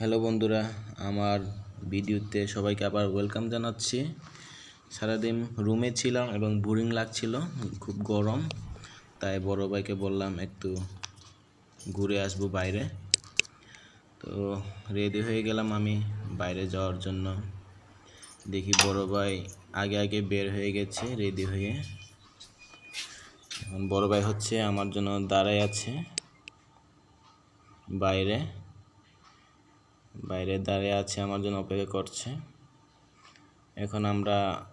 Hello বন্ধুরা, আমার ভিডিওতে সবাইকে আবার ওয়েলকাম জানাচ্ছি। সারাদিন রুমে ছিলাম এবং বোরিং লাগছিল, খুব গরম। তাই বড় ভাইকে বললাম একটু ঘুরে আসব বাইরে। তো রেডি হয়ে গেলাম আমি বাইরে যাওয়ার জন্য। দেখি বড় ভাই আগে আগে বের হয়ে গেছে রেডি হয়ে। এখন বড় ভাই হচ্ছে, আমার জন্য দাঁড়ায় আছে বাইরে। বাইরে দাঁড়িয়ে আছে, আমার জন্য অপেক্ষা করছে। এখন আমরা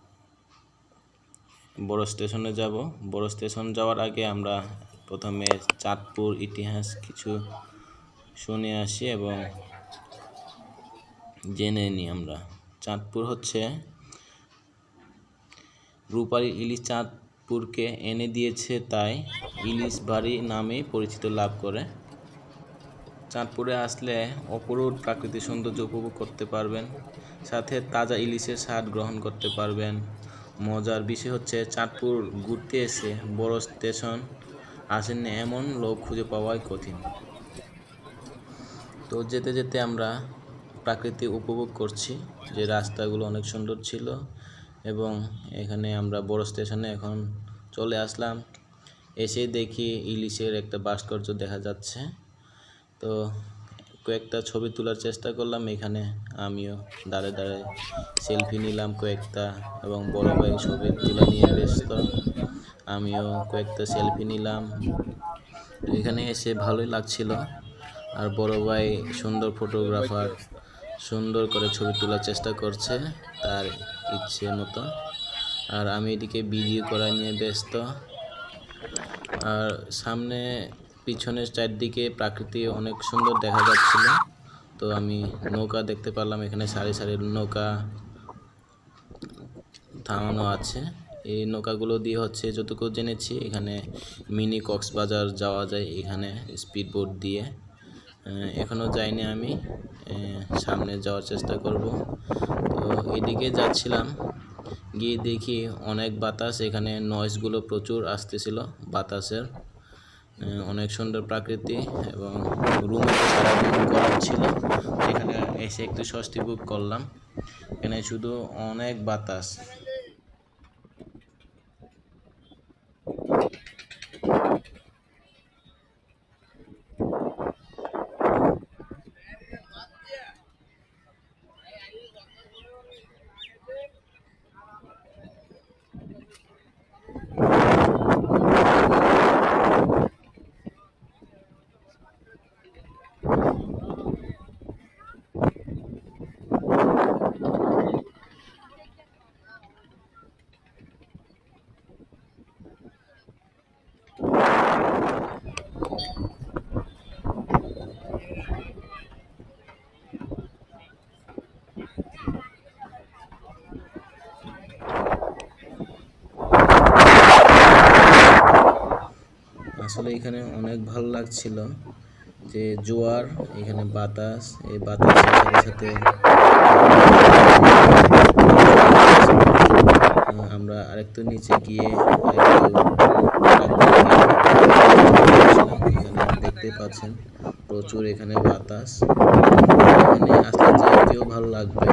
বড় স্টেশনে যাব। বড় স্টেশন যাওয়ার আগে আমরা প্রথমে চাঁদপুর ইতিহাস কিছু শুনে আসি এবং জেনে নিই আমরা। চাঁদপুর হচ্ছে রূপালী ইলিশ চাঁদপুরকে এনে দিয়েছে, তাই ইলিশ বাড়ি নামে পরিচিত লাভ করে। চাঁদপুরে আসলে অপরূপ প্রাকৃতিক সৌন্দর্য উপভোগ করতে পারবেন। সাথে তাজা ইলিশের স্বাদ গ্রহণ করতে পারবেন। মজার বিষয় হচ্ছে চাঁদপুর ঘুরতে এসে বড় স্টেশন আসেননি এমন লোক খুঁজে পাওয়াই কঠিন। তো যেতে যেতে আমরা প্রাকৃতিক উপভোগ করছি যে রাস্তাগুলো অনেক সুন্দর ছিল এবং এখানে আমরা বড় স্টেশনে এখন চলে আসলাম। এসে দেখি ইলিশের একটা ভাস্কর্য দেখা যাচ্ছে। তো কয়েকটা ছবি তোলার চেষ্টা করলাম, এখানে আমিও দাঁড়ে দাঁড়ে সেলফি নিলাম কয়েকটা এবং বড় ভাই ছবি তোলা নিয়ে ব্যস্ত, আমিও কয়েকটা সেলফি নিলাম। এখানে এসে ভালোই লাগছিল। আর বড় ভাই সুন্দর ফটোগ্রাফার সুন্দর করে ছবি তোলার চেষ্টা করছে তার ইচ্ছে মতো। আর আমি এদিকে ভিডিও করা নিয়ে ব্যস্ত। আর সামনে পিছনের চারদিকে প্রাকৃতি অনেক সুন্দর দেখা যাচ্ছিল। তো আমি নৌকা দেখতে পারলাম, এখানে সারি সারি নৌকা থামানো আছে। এই নৌকাগুলো দিয়ে হচ্ছে যতটুকু জেনেছি, এখানে মিনি কক্সবাজার যাওয়া যায় এখানে স্পিড বোট দিয়ে এখনও যাইনি আমি সামনে যাওয়ার চেষ্টা করব। তো এদিকে যাচ্ছিলাম, গিয়ে দেখি অনেক বাতাস, এখানে নয়েজগুলো প্রচুর আসতেছিল বাতাসের। অনেক সুন্দর প্রাকৃতি এবং রুমে সারাদিন গরম ছিল। এখানে এসে একটু স্বস্তি বুক করলাম। এখানে শুধু অনেক বাতাস। আসলে এখানে অনেক ভালো লাগছিল যে জোয়ার, এখানে বাতাস, এই বাতাসের সাথে সাথে আমরা আরেকটু নিচে গিয়ে এখানে দেখতে পাচ্ছেন, প্রচুর এখানে বাতাস। এখানে আসলে যেতেও ভালো লাগবে।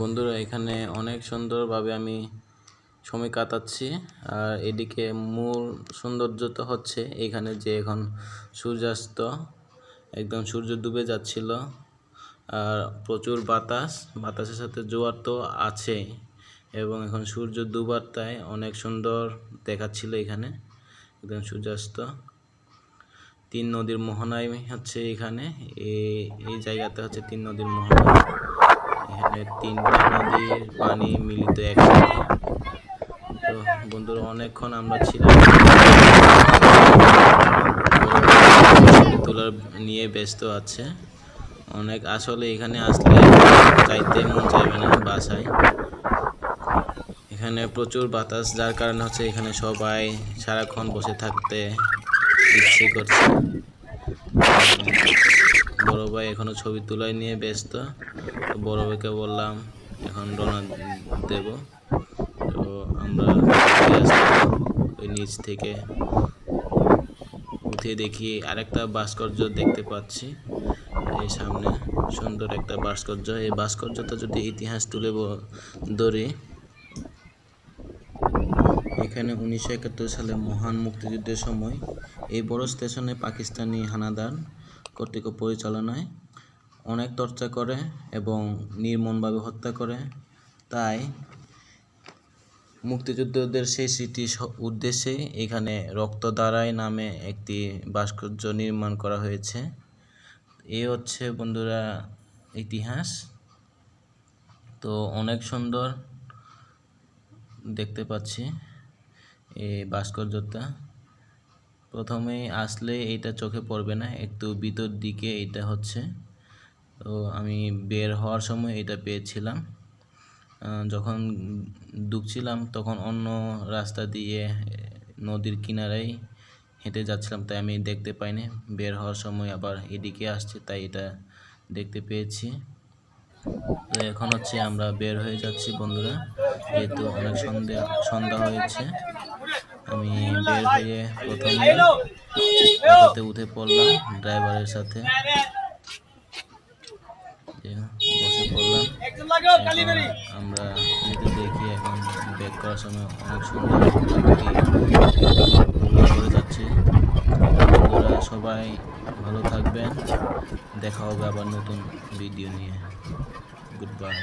বন্ধুরা, এখানে অনেক সুন্দরভাবে আমি সময় কাটাচ্ছি। আর এদিকে মূল সৌন্দর্যতা হচ্ছে এখানে যে এখন সূর্যাস্ত, একদম সূর্য ডুবে যাচ্ছিল। আর প্রচুর বাতাস, বাতাসের সাথে জোয়ার তো আছেই এবং এখন সূর্য দুবার তাই অনেক সুন্দর দেখাচ্ছিল এখানে, একদম সূর্যাস্ত। তিন নদীর মোহনায় হচ্ছে এখানে এই জায়গাতে হচ্ছে তিন নদীর মোহনা। এখানে তিনটি নদীর পানি মিলিত একসাথে। তো বন্ধুরা, অনেকক্ষণ আমরা ছিলাম। তোলার নিয়ে ব্যস্ত আছে। অনেক আসলে এখানে আসলে চাইতে মন চাইবে না বাসায়। এখানে প্রচুর বাতাস, যার কারণে হচ্ছে এখানে সবাই সারাক্ষণ বসে থাকতে ইচ্ছে করছে। বড় ভাই এখনও ছবি তোলাই নিয়ে ব্যস্ত। তো বড় ভাইকে বললাম, এখন রওনা দেব। তো আমরা ওই নিচ থেকে। উঠে দেখি আরেকটা ভাস্কর্য দেখতে পাচ্ছি। এই সামনে সুন্দর একটা ভাস্কর্য। এই ভাস্কর্যটা যদি ইতিহাস তুলে ধরি, এখানে উনিশশো একাত্তর সালে মহান মুক্তিযুদ্ধের সময় এই বড় স্টেশনে পাকিস্তানি হানাদার কর্তৃক পরিচালনায় অনেক চর্চা করে এবং নির্মমভাবে হত্যা করে। তাই মুক্তিযোদ্ধাদের সেই স্মৃতি উদ্দেশ্যে এখানে রক্তদ্বারাই নামে একটি ভাস্কর্য নির্মাণ করা হয়েছে। এ হচ্ছে বন্ধুরা ইতিহাস। তো অনেক সুন্দর দেখতে পাচ্ছি এই ভাস্কর্যটা। প্রথমেই আসলে এইটা চোখে পড়বে না, একটু ভিতর দিকে এটা হচ্ছে। তো আমি বের হওয়ার সময় এটা পেয়েছিলাম। যখন ঢুকছিলাম তখন অন্য রাস্তা দিয়ে নদীর কিনারেই হেঁটে যাচ্ছিলাম, তাই আমি দেখতে পাইনি। বের হওয়ার সময় আবার এদিকে আসছে, তাই এটা দেখতে পেয়েছি। তো এখন হচ্ছে আমরা বের হয়ে যাচ্ছি বন্ধুরা, যেহেতু অনেক সন্ধ্যা সন্ধ্যা হয়েছে। আমি বের হয়ে প্রথমে অটোতে উঠে পড়লাম ড্রাইভারের সাথে। বসে পড়লাম। আমরা দেখি এখন ব্যাক করার সময় অনেক সুন্দর করে যাচ্ছি। বন্ধুরা সবাই ভালো থাকবেন। দেখা হবে আবার নতুন ভিডিও নিয়ে। Good bye